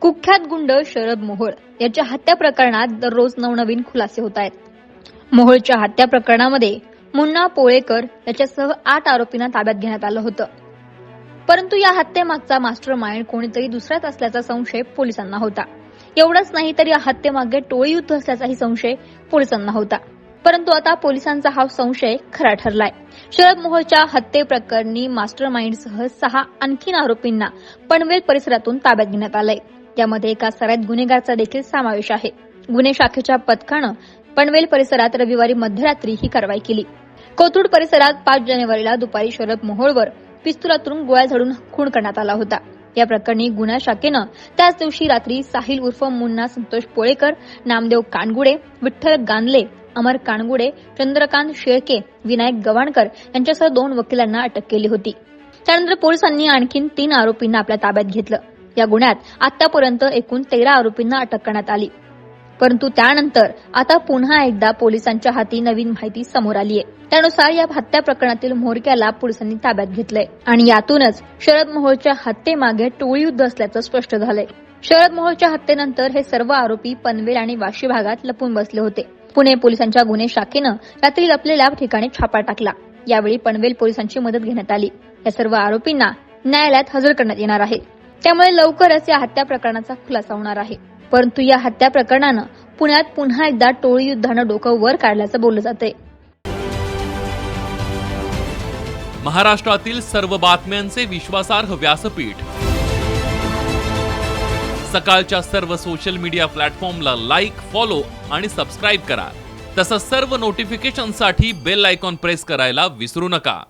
कुख्यात गुंड शरद मोहोळ याच्या हत्या प्रकरणात दररोज नवनवीन खुलासे होत आहेत. मोहोळच्या हत्या प्रकरणामध्ये मुन्ना पोळेकर याच्यासह आठ आरोपींना ताब्यात घेण्यात आलं होतं. परंतु या हत्येमागचा मास्टर माइंड कोणीतरी दुसऱ्याच असल्याचा संशय पोलिसांना होता. एवढंच नाही तर या हत्येमागे टोळी युद्ध असल्याचाही संशय पोलिसांना होता. परंतु आता पोलिसांचा हा संशय खरा ठरलाय. शरद मोहोळच्या हत्येप्रकरणी मास्टर माइंडसह सहा आणखीन आरोपींना पनवेल परिसरातून ताब्यात घेण्यात आलंय. त्यामध्ये एका सराईत गुन्हेगारचा देखील समावेश आहे. गुन्हे शाखेच्या पथकानं पनवेल परिसरात रविवारी मध्यरात्री ही कारवाई केली. कोथरूड परिसरात पाच जानेवारीला दुपारी शरद मोहोळवर पिस्तुलातून गोळ्या झाडून खून करण्यात आला होता. या प्रकरणी गुन्हा शाखेनं त्याच दिवशी रात्री साहिल उर्फ मुन्ना संतोष पोळेकर नामदेव कानगुडे विठ्ठल गांधले अमर कानगुडे चंद्रकांत शेळके विनायक गवाणकर यांच्यासह दोन वकिलांना अटक केली होती. त्यानंतर पोलिसांनी आणखी तीन आरोपींना आपल्या ताब्यात घेतलं. या गुन्ह्यात आतापर्यंत एकूण तेरा आरोपींना अटक करण्यात आली. परंतु त्यानंतर आता पुन्हा एकदा पोलिसांच्या हाती नवीन माहिती समोर आली आहे. त्यानुसार या हत्या प्रकरणातील म्होरक्याला पोलिसांनी ताब्यात घेतलंय. आणि यातूनच शरद मोहोळच्या हत्येमागे टोळी युद्ध असल्याचं स्पष्ट झालंय. शरद मोहोळच्या हत्येनंतर हे सर्व आरोपी पनवेल आणि वाशी भागात लपून बसले होते. पुणे पोलिसांच्या गुन्हे शाखेनं रात्री लपलेल्या ठिकाणी छापा टाकला. यावेळी पनवेल पोलिसांची मदत घेण्यात आली. या सर्व आरोपींना न्यायालयात हजर करण्यात येणार आहे. त्यामुळे लवकरच या हत्या प्रकरणाचा खुलासा होणार आहे. परंतु या हत्या प्रकरणानं पुण्यात पुन्हा एकदा टोळी युद्धानं डोकं वर काढल्याचं बोललं जाते महाराष्ट्रातील सर्व बातम्यांचे विश्वासार्ह व्यासपीठ. सकाळच्या सर्व सोशल मीडिया प्लॅटफॉर्मला लाईक फॉलो आणि सबस्क्राईब करा. तसंच सर्व नोटिफिकेशनसाठी बेल आयकॉन प्रेस करायला विसरू नका.